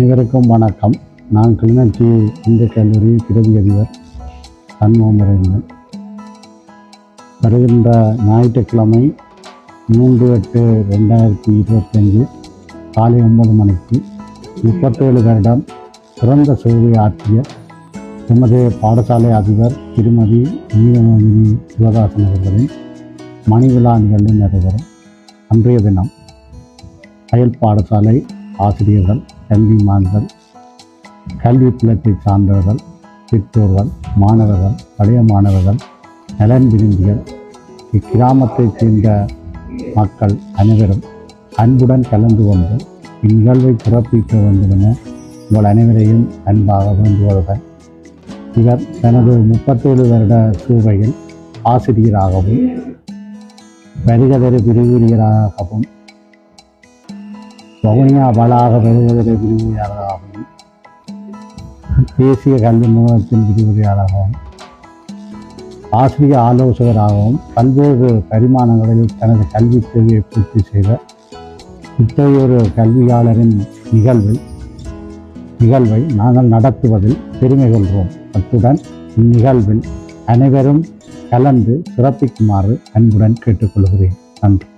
அனைவருக்கும் வணக்கம். நான் கிளிநொச்சி இந்து கல்லூரி பிரதி அதிபர் சண்முகமரேந்தன் வருகின்ற ஞாயிற்றுக்கிழமை மூன்று எட்டு ரெண்டாயிரத்தி இருபத்தஞ்சு காலை ஒன்பது மணிக்கு முப்பத்தேழு வருடம் சிறந்த சேவை ஆற்றிய எமது பாடசாலை அதிபர் திருமதி நீலமோகினி சிவதாசன் அவர்களின் மணி விழா நிகழ்வு நடைபெறும். அன்றைய தினம் அயல் பாடசாலை ஆசிரியர்கள் கல்விமான்கள் கல்வி புலத்தை சார்ந்தவர்கள் பெற்றோர்கள் மாணவர்கள் பழைய மாணவர்கள் நலன் விரும்பிகள் இக்கிராமத்தைச் சேர்ந்த மக்கள் அனைவரும் அன்புடன் கலந்து கொண்டு இந்நிகழ்வை சிறப்பிக்க வேண்டும் என உங்கள் அனைவரையும் அன்பாக வேண்டுவதுடன் இவர் தனது முப்பத்தேழு வருட சேவையில் ஆசிரியராகவும் வருகதரு பிரிவுரியராகவும் வவுனியா வளாக வருவதற்கு விரிவுரையாளராகவும் தேசிய கல்வி நிறுவனத்தின் விரிவுரையாளராகவும் ஆசிரிய ஆலோசகராகவும் பல்வேறு பரிமாணங்களில் தனது கல்வி தேவையை பூர்த்தி செய்த இத்தகைய ஒரு கல்வியாளரின் நிகழ்வில் நிகழ்வை நாங்கள் நடத்துவதில் பெருமை கொள்கிறோம். அத்துடன் இந்நிகழ்வில் அனைவரும் கலந்து சிறப்பிக்குமாறு அன்புடன் கேட்டுக்கொள்கிறேன். நன்றி.